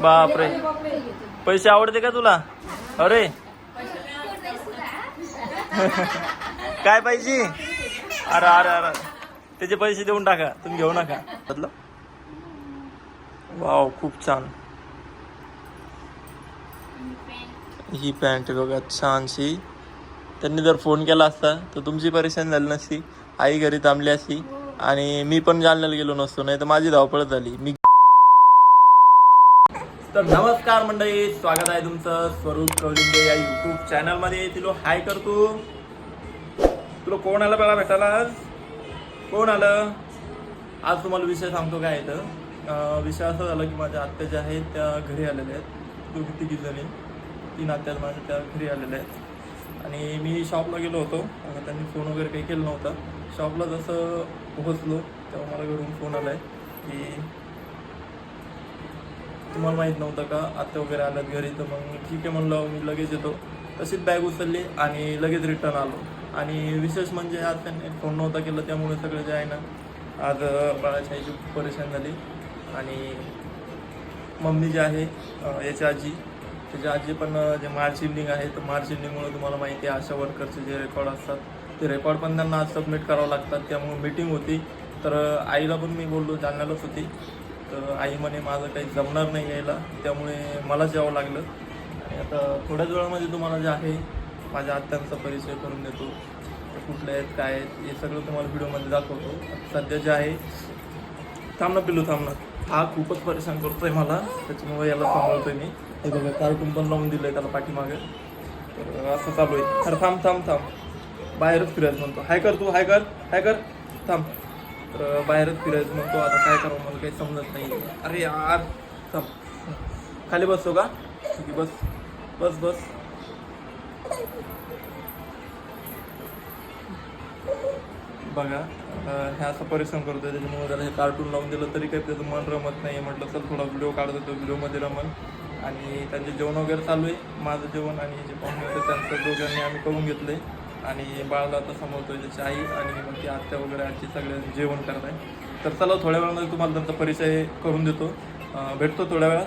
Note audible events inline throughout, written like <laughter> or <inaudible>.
बापरे. पैसे आवडते का तुला? अरे. काय पाहिजे? अरे अरे अरे. त्याचे पैसे देऊन टाका. तुम्ही घेऊ नका. बदला वाव खूप छान. ही पॅन्ट बघा छानशी. त्यांनी जर फोन केला असता तर तुमची परेशान झाली नसती. आई घरी थांबली असती. आणि मी पण जालन्याला गेलो नसतो नाही तर माझी धावपळ झाली. मी तर नमस्कार मंडळी स्वागत आहे तुमचं स्वरूप कवलिंगे या युट्यूब चॅनलमध्ये तिलो हाय करतो. तुला कोण आलं पहिला भेटायला आज? कोण आलं? आज तुम्हाला विषय सांगतो काय तर. विषय असा झाला की माझ्या आत्या ज्या आहेत त्या घरी आलेल्या आहेत. दोघी तिघी जणी. तीन आत्या माझ्या त्या घरी आलेल्या आहेत. आणि मी शॉपला गेलो होतो. त्यांनी फोन वगैरे काही केलं नव्हता. शॉपला जसं पोहोचलो तेव्हा मला घरून फोन आला आहे की तुम्हाला माहीत नव्हतं का? आत्या वगैरे आल्यात घरी तर मग ठीक आहे म्हणलं मी लगेच येतो. तशीच बॅग उचलली आणि लगेच रिटर्न आलो. आणि विशेष म्हणजे आज त्यांनी फोन नव्हता केला त्यामुळे सगळं जे आहे ना आज अं, बाळाची आईची खूप परेशान झाली. आणि मम्मी जी आहे याची आजी त्याची आजी पण जे मार्च इव्हनिंग आहे तर मार्च इंडिंगमुळे तुम्हाला माहिती आहे आशा वर्करचे जे रेकॉर्ड असतात ते रेकॉर्ड पण त्यांना आज सबमिट करावं लागतात. त्यामुळे मीटिंग होती. तर आईला पण मी बोललो जालन्यालाच होती. तर आई म्हणे माझं काही जमणार नाही यायला. त्यामुळे मलाच यावं लागलं. आणि आता थोड्याच वेळामध्ये तुम्हाला जे आहे माझ्या आत्यांचा परिचय करून देतो. कुठले आहेत काय आहेत हे सगळं तुम्हाला व्हिडिओमध्ये दाखवतो. सध्या जे आहे थांबणं पिल्लू पिलू हा खूपच परेशान करतो आहे मला त्याच्यामुळे याला सांभाळतोय मी. हे बघा कार्टून पण लावून दिलं आहे त्याला पाठीमागे. तर असं चालू आहे. अरे थांब थांब थांब. बाहेरच फिरायचं म्हणतो. हाय कर तू हाय कर हाय कर. थांब. तर बाहेरच फिरायचं म्हणतो आता काय करावं मला काही समजत नाही. अरे यार थांब. खाली बसतो का? ठीक बस. बस बस. बघा ह्या हे असं परिश्रम करतो त्याच्यामुळे त्याला हे कार्टून लावून दिलं तरी काही त्याचं मन रमत नाही. म्हटलं चल थोडा व्हिडिओ काढत होतो व्हिडिओमध्ये रमन. आणि त्यांचे जेवण वगैरे चालू आहे माझं जेवण आणि जे पाहुणे होते त्यांचं दोघांनी आम्ही करून घेतलं आहे आणि बाळाला आता समोरतोय त्याची आई आणि मग ती आत्या वगैरे आजी सगळे जेवण करत आहे. तर चला थोड्या वेळामध्ये तुम्हाला त्यांचा परिचय करून देतो. भेटतो थोड्या वेळात.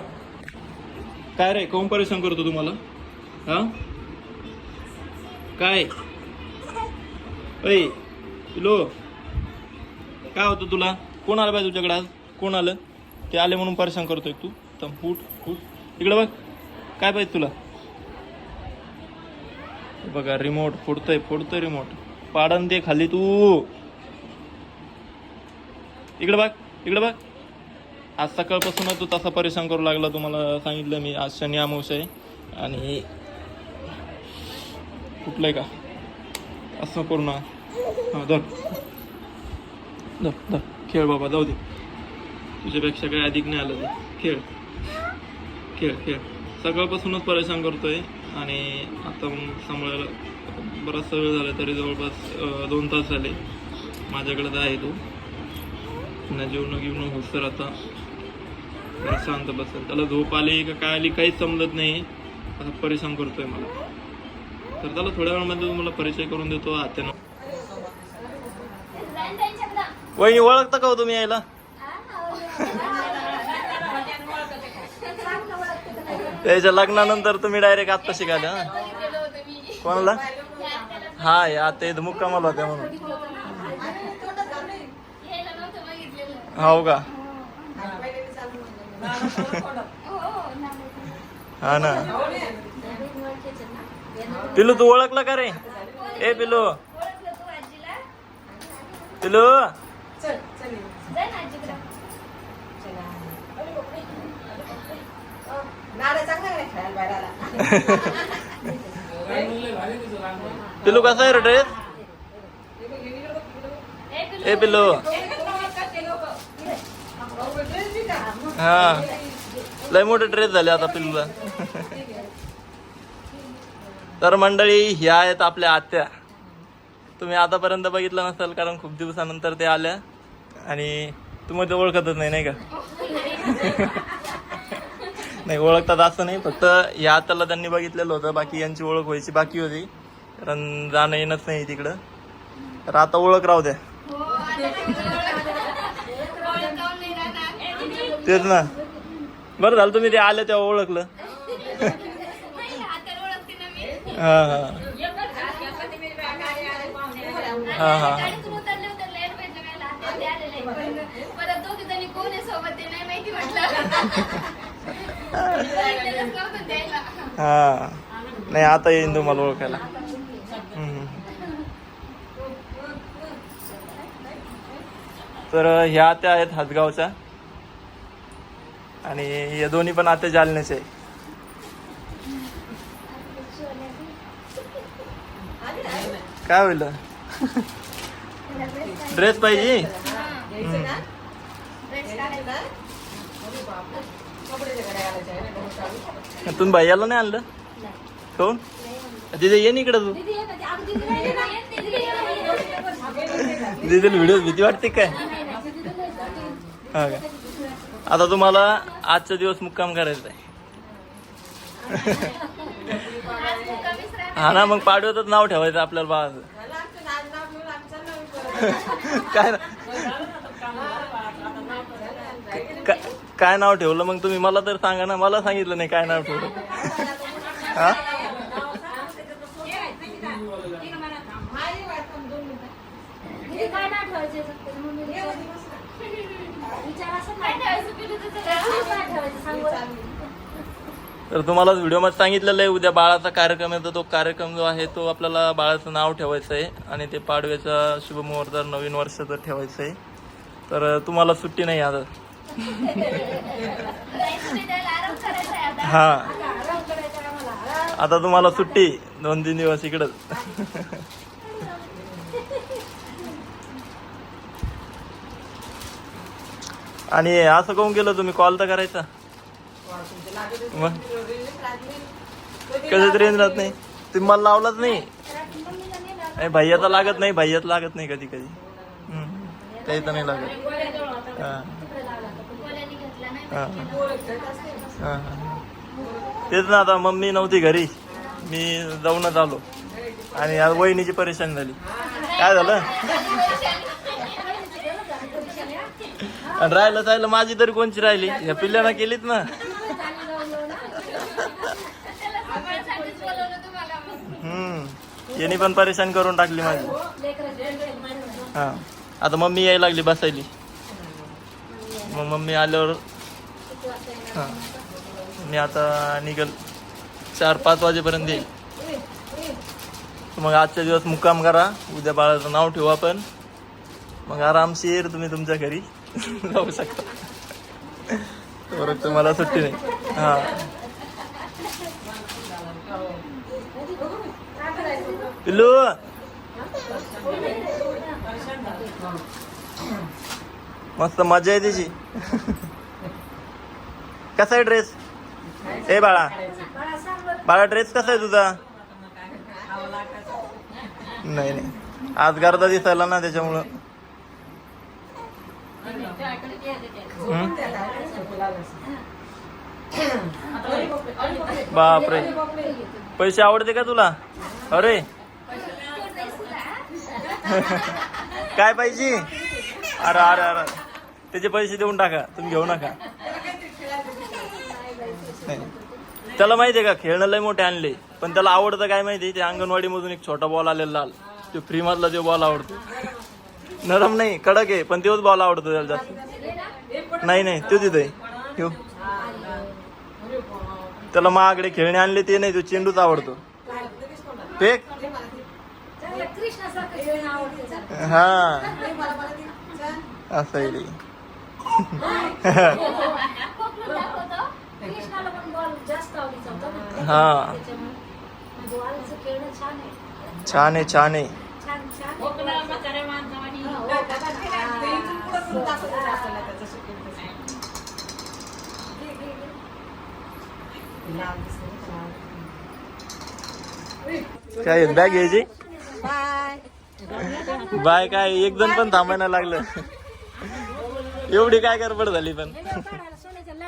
काय रे कोण परिश्रम करतो तुम्हाला? हां? काय? ऐ लो काय होतं तुला? कोण आलं पाहिजे तुझ्याकडे आज? कोण आलं? ते आले म्हणून परेशान करतोय तू. तर फूट फूट इकडे बघ. काय पाहिजे तुला? बघा रिमोट फोडतोय फोडतोय रिमोट पाडन दे खाली तू. इकडे बघ इकडे बघ. आज सकाळपासून तू तसा परेशान करू लागला तुम्हाला सांगितलं मी आज शनी अमावश आहे. आणि कुठलंय का? असं करू ना हां धर. धर धर. खेळ बाबा जाऊ दे. तुझ्यापेक्षा काही अधिक नाही आलं ते. खेळ. खेळ खेळ. सकाळपासूनच परेशान करतोय. आणि आता मग सांभाळायला बराचसा वेळ झाला तरी जवळपास दोन तास झाले. माझ्याकडे तर आहे तो. पुन्हा जेवणं घेऊन होस तर आता जरा शांत बसेल. त्याला झोप आली का काय आली काहीच समजत नाही. आता परेशान करतोय मला. तर त्याला थोड्या वेळामध्ये तुम्हाला परिचय करून देतो. आत्यानं वहिनी ओळखता का हो तुम्ही यायला? त्याच्या लग्नानंतर तुम्ही डायरेक्ट आत्ता शिकायला? कोणाला? हा आता इथं मुक्कामाला होत्या म्हणून. हो का? हा ना. पिलू तू ओळखला का रे? ए पिलू. पिलू. <laughs> पिलू कसा आहे रे ड्रेस ए पिलू हा लय मोठे ड्रेस झाले आता पिल्लूला. <laughs> तर मंडळी ह्या आहेत आपल्या आत्या. तुम्ही आतापर्यंत बघितलं नसाल कारण खूप दिवसानंतर ते आल्या. आणि तुम्ही ते ओळखतच नाही नाही का? <laughs> नाही ओळखतात असं नाही फक्त या आत्याला त्यांनी बघितलेलं होतं बाकी यांची ओळख व्हायची बाकी होती. कारण जाणं येणंच नाही तिकडं. तर आता ओळख राहू द्या. तेच ना. बरं झालं तुम्ही ते आलं तेव्हा ओळखलं. हां हां. हां हां. हा हा हा हा हा. नाही आता येईन तुम्हाला ओळखायला. तर ह्या आत्या आहेत हातगावच्या आणि या दोन्ही पण आत्या जालन्याचे आहे. काय होईल? ड्रेस पाहिजे. तुम्ही भैयाला नाही आणलं? कोण? तिथे ये ना इकडं तू. दिदीला व्हिडिओ भीती वाटते काय? हा का? आता तुम्हाला आजचा दिवस मुक्काम करायचा आहे. हा ना मग पाडव्यातच नाव ठेवायचं आपल्याला बाळाचं. काय ना- काय नाव ठेवलं? मग तुम्ही मला तर सांगा ना. मला सांगितलं नाही काय नाव ठेवलं. हा? तर तुम्हाला व्हिडिओमध्ये सांगितलेलं आहे उद्या बाळाचा कार्यक्रम आहे. तर तो कार्यक्रम जो आहे तो आपल्याला बाळाचं नाव ठेवायचं आहे आणि ते पाडव्याचा शुभमुहूर्त नवीन वर्षाचं ठेवायचं आहे तर तुम्हाला सुट्टी नाही आता? आता. हा. आता तुम्हाला सुट्टी दोन तीन दिवस इकडंच आणि असं काऊन केलं तुम्ही? कॉल तर करायचा. मग? कधी रेंज राहत नाही. तुम्ही मला लावलाच नाही. मम्मीला नेलं. भैयाचा लागत नाही भैयात लागत नाही कधी कधी. काही ते तर नाही लागत. हा. तिकडे लावला होता. पण गोळ्यांनी घेतला नाही. हा. हा, हा. तेच ना आता मम्मी नव्हती घरी. मी जाऊनच आलो. आणि आज वहिनीची परेशानी झाली. काय झालं? आणि राहिलं राहिलं माझी तरी कोणची राहिली? या पिल्ल्यानं केलीत ना. हम्म. यांनी पण परेशान करून टाकली माझी. हा. आता मम्मी यायला लागली बसायली. मग मम्मी आल्यावर हा. मी आता निघल. चार पाच वाजेपर्यंत येईल. मग आजच्या दिवस मुक्काम करा. उद्या बाळाचं नाव ठेवू आपण. मग आरामशीर तुम्ही तुमच्या घरी. <laughs> जाऊ शकता. परत तुम्हाला सुट्टी नाही. हा. पिल्लू! मस्त मजा आहे त्याची <laughs> कसा आहे ड्रेस ए बाळा. बाळा ड्रेस कसा आहे तुझा? नाही नाही. आज गर्दा दिसायला ना त्याच्यामुळं. बापरे. पैसे आवडते का तुला? अरे. काय पाहिजे? अरे अरे अरे. त्याचे पैसे देऊन टाका. तुम्ही घेऊ नका. त्याला माहितीये का खेळणं लय मोठे आणले. पण त्याला आवडतं काय माहिती ते अंगणवाडी मधून एक छोटा बॉल आलेला लाल. तो फ्री मधला तो बॉल आवडतो. नरम नाही कडक आहे पण तोच बॉल आवडतो त्याला जास्त. नाही नाही तो तिथे ठेव त्याला महागडे खेळणे आणले ते नाही तो चेंडूच आवडतो. फेक. हा. असं <laughs> आहे ते. खोकलून दाखवतो. कृष्णाला पण होता ना. हा. त्याच्यामुळे छान आहे. छान आहे छान आहे. छान छान आहे. हो, हो, काय बॅग घ्यायची बाय. बाय काय एक जण पण थांबायला लागलं. एवढी काय गडबड झाली पण काढायला सोन्याच्या लग्नातच आता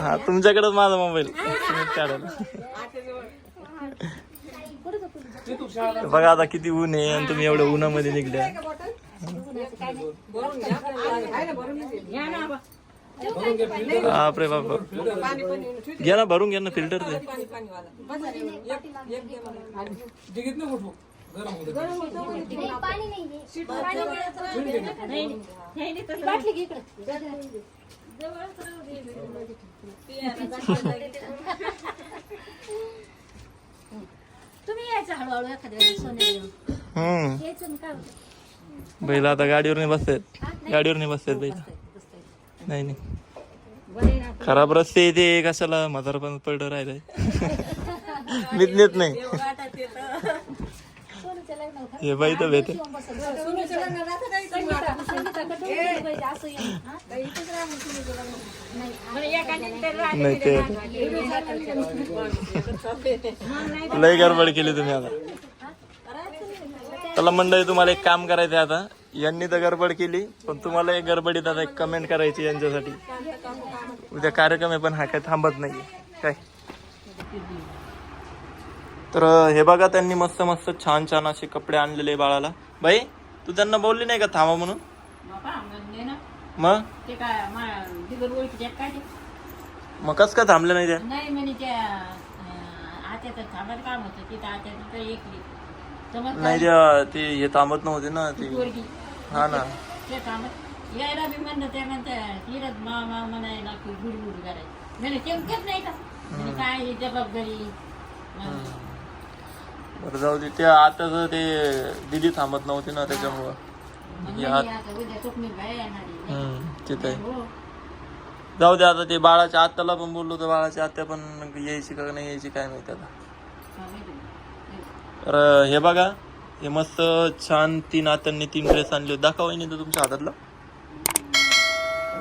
हा तुमच्याकडेच माझा मोबाईल. काढायला बघा आता किती ऊन आहे आणि तुम्ही एवढ्या उन्हामध्ये निघल्या. बापरे बाप घ्या ना भरून घ्या ना फिल्टर ते. नाही, पाणी नाहीये. पाणी मिळत बाटली घे इकडं. तुम्ही यायचं हळूहळू एखाद्या वेळेस सोन्या घेऊन. हम्म. यायचं ना काय? होतं बैल आता गाडीवर नाही बसतात गाडीवर नाही बसतात. बैल नाही. नाही खराब रस्ते ते कशाला म्हातार पण पडलं राहिलंय. मीच नेत नाही. लग्नाला. हे बाई तर भेट असं? नाही, ते लय गडबड केली तुम्ही आता. चला मंडळी तुम्हाला एक काम करायचं आता. यांनी तर गडबड केली पण तुम्हाला एक गडबडीत आता एक कमेंट करायची यांच्यासाठी. उद्या कार्यक्रम आहे पण हा काय थांबत नाही काय? तर हे बघा त्यांनी मस्त मस्त छान छान असे कपडे आणलेले बाळाला. बाई तू त्यांना बोलली नाही का थांबा म्हणून? मग? ते काय मा- बिगर ओळखीच्या काय ते? मग कस काय थांबले नाही त्या नाही म्हणे त्या अं, आत्याचं थांबायचं काम होतं. तिथं आत्या तिथं एकली. नाही त्या ते हे थांबत नव्हते ना ते पोरगी. हा ना. ते थांबत. यायला बी म्हणलं ते म्हणतात तिरच मा मा म्हणायला की गुडगुड करायची. म्हणे तेमकेच नाही का? म्हणे काय ही जबाबदारी. बरं जाऊ दे. ते आताच ते दिदी थांबत नव्हती ना त्याच्यामुळं. या- तिथे. हो. जाऊ दे आता ते बाळाच्या आत्याला पण बोललो तर बाळाच्या आत्या पण यायची का नाही यायची काय माहिती आता. हा. तर हे बघा हे मस्त छान तीन आत्यांनी तीन ड्रेस आणले. दाखवा वहिनी तो तुमच्या हातातला.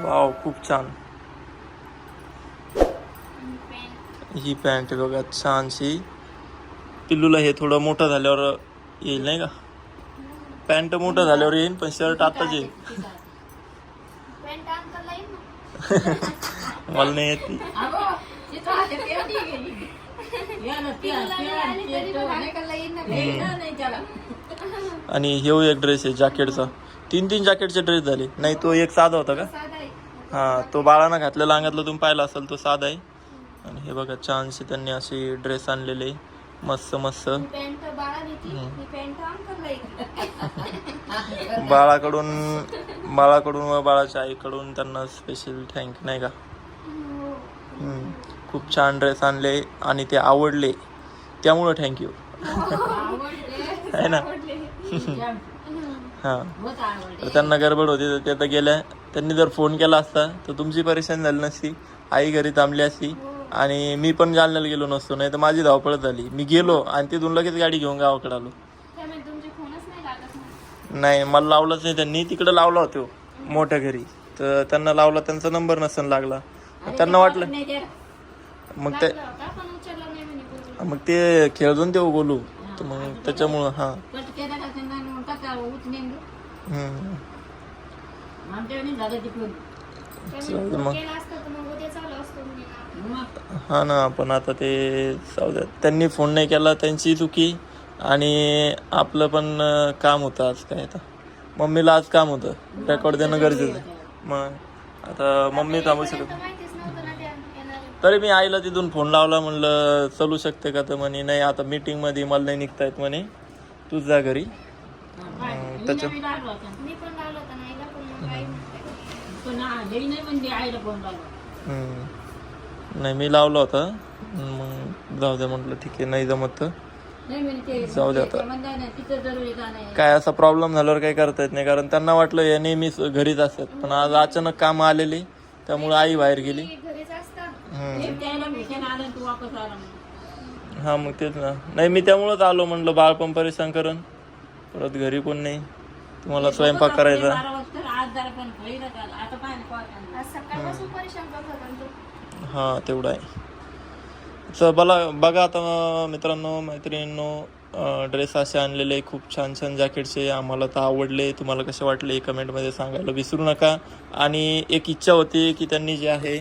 वाव खूप छान. ही पॅन्ट बघा छानशी. पिल्लूला हे थोडं मोठं झाल्यावर येईल नाही का? पॅन्ट मोठं झाल्यावर येईल पण शर्ट आताच येईल. मला नाही येत ती. आणि हे एक ड्रेस आहे जॅकेटचा. तीन तीन जॅकेटचे ड्रेस झाले. नाही तो एक साधा होता का? साधा आहे. हा तो बाळानं घातलेला अंगातला तुम्ही पाहिला असेल तो साधा आहे. आणि हे बघा छानसे त्यांनी असे ड्रेस आणलेले मस्त मस्त. ही ही <laughs> बाळाकडून बाळाकडून व बाळाच्या आईकडून त्यांना स्पेशल थँक नाही का? हम्म. खूप छान ड्रेस आणले आणि ते आवडले. त्यामुळं थँक्यू आहे <laughs> ना? <laughs> हां. तर त्यांना गडबड होती तर ते आता गेल्या त्यांनी जर फोन केला असता तर तुमची परेशान झाली नसती. आई घरी थांबली असती. आणि मी पण जालन्याला गेलो नसतो नाही तर माझी धावपळच झाली. मी गेलो आणि तिथून लगेच गाडी घेऊन गावाकडे आलो. नाही मला लावलंच नाही त्यांनी. तिकडे लावला होतो मोठ्या घरी. तर त्यांना लावला त्यांचा नंबर नसन लागला. त्यांना वाटलं. मग ते. मग ते खेळून ते बोलू तर मग त्याच्यामुळं हां? हम्म. मग. हा ना पण आता ते जाऊ द्या त्यांनी फोन नाही केला त्यांची चुकी आणि आपलं पण काम होतं आज काय आता. मम्मीला आज काम होतं. रेकॉर्ड देणं गरजेचं आहे. मग आता मम्मी थांबू शकत तर मी आईला तिथून फोन लावला म्हणलं चालू शकते का? तर म्हणे नाही आता मीटिंगमध्ये मला नाही निघता येत म्हणे. तूच जा घरी? त्याच्या- हिने बी लागला होता. मी पण लावला होता नाहीला पण मग आई पण नाही आईला फोन लावला. हम्म. नाही मी लावला होता. मग जाऊ द्या म्हटलं ठीक आहे नाही जमत तर. नाही म्हणे ते जाऊ दे आता. ते म्हणताय ना, तिथं जरुरी का नाही काय असा प्रॉब्लेम झाल्यावर काही करता येत नाही कारण त्यांना वाटलं हे नेहमी घरीच असतात. पण आज अचानक काम आलेली त्यामुळे आई बाहेर गेली. ती घरीच असता हम्म. एक त्याला भेटायला आला आणि तू वापस आला म्हणे. हा मग तेच ना. नाही मी त्यामुळंच आलो म्हणलं बाळ पण परेशान करण परत घरी कोण नाही. तुम्हाला स्वयंपाक करायचा. हा तेवढं आहे. तर बला बघा आता मित्रांनो मैत्रिणींनो ड्रेस असे आणलेले खूप छान छान जॅकेटचे. आम्हाला तर आवडले. तुम्हाला कसे वाटले कमेंटमध्ये सांगायला विसरू नका. आणि एक इच्छा होती की त्यांनी जे आहे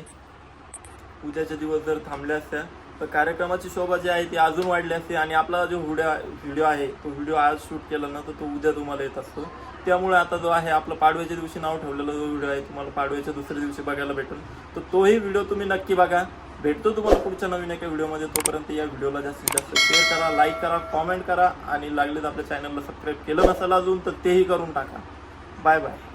उद्याच्या दिवस जर थांबल्या असत्या तर कार्यक्रमाची शोभा जी आहे ती अजून वाढली असते. आणि आपला जो व्हिडिओ व्हिडिओ आहे तो व्हिडिओ आज शूट केला ना तर तो उद्या तुम्हाला येत असतो. त्यामुळे आता जो आहे आपलं पाडव्याच्या दिवशी नाव ठेवलेला जो व्हिडिओ आहे तुम्हाला पाडव्याच्या दुसऱ्या दिवशी बघायला भेटेल. तर तोही व्हिडिओ तुम्ही नक्की बघा. भेटतो तुम्हाला पुढच्या नवीन एका व्हिडिओमध्ये तोपर्यंत या व्हिडिओला जास्तीत जास्त शेअर करा लाईक करा कॉमेंट करा. आणि लागलेच आपल्या चॅनलला सबस्क्राईब केलं नसेल अजून तर तेही करून टाका. Bye bye